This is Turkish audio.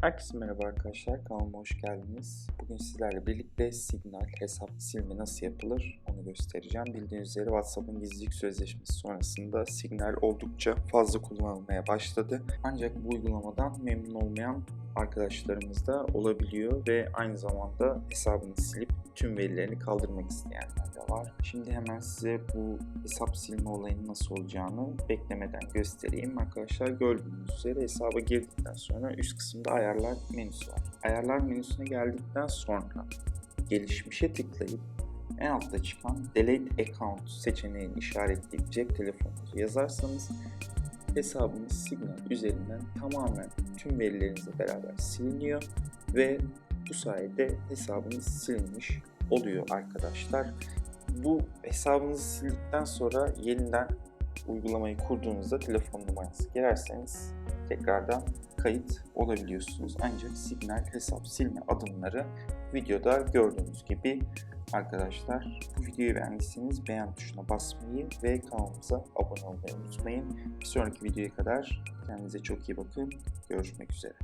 Herkese merhaba arkadaşlar, kanalıma hoş geldiniz. Bugün sizlerle birlikte Signal hesap silme nasıl yapılır onu göstereceğim. Bildiğiniz üzere WhatsApp'ın gizlilik sözleşmesi sonrasında Signal oldukça fazla kullanılmaya başladı. Ancak bu uygulamadan memnun olmayan arkadaşlarımız da olabiliyor ve aynı zamanda hesabını silip tüm verilerini kaldırmak isteyenler de var. Şimdi hemen size bu hesap silme olayının nasıl olacağını beklemeden göstereyim. Arkadaşlar gördüğünüz üzere hesaba girdikten sonra üst kısımda ayarlar menüsü var. Ayarlar menüsüne geldikten sonra gelişmişe tıklayıp en altta çıkan Delete Account seçeneğini işaretleyip cep telefonunuzu yazarsanız hesabınız Signal üzerinden tamamen tüm verilerinizle beraber siliniyor ve bu sayede hesabınız silinmiş oluyor arkadaşlar. Bu hesabınızı sildikten sonra yeniden uygulamayı kurduğunuzda telefon numarası girerseniz tekrardan kayıt olabiliyorsunuz. Ancak Signal hesap silme adımları videoda gördüğünüz gibi arkadaşlar. Bu videoyu beğendiyseniz beğen tuşuna basmayı ve kanalımıza abone olmayı unutmayın. Bir sonraki videoya kadar kendinize çok iyi bakın. Görüşmek üzere.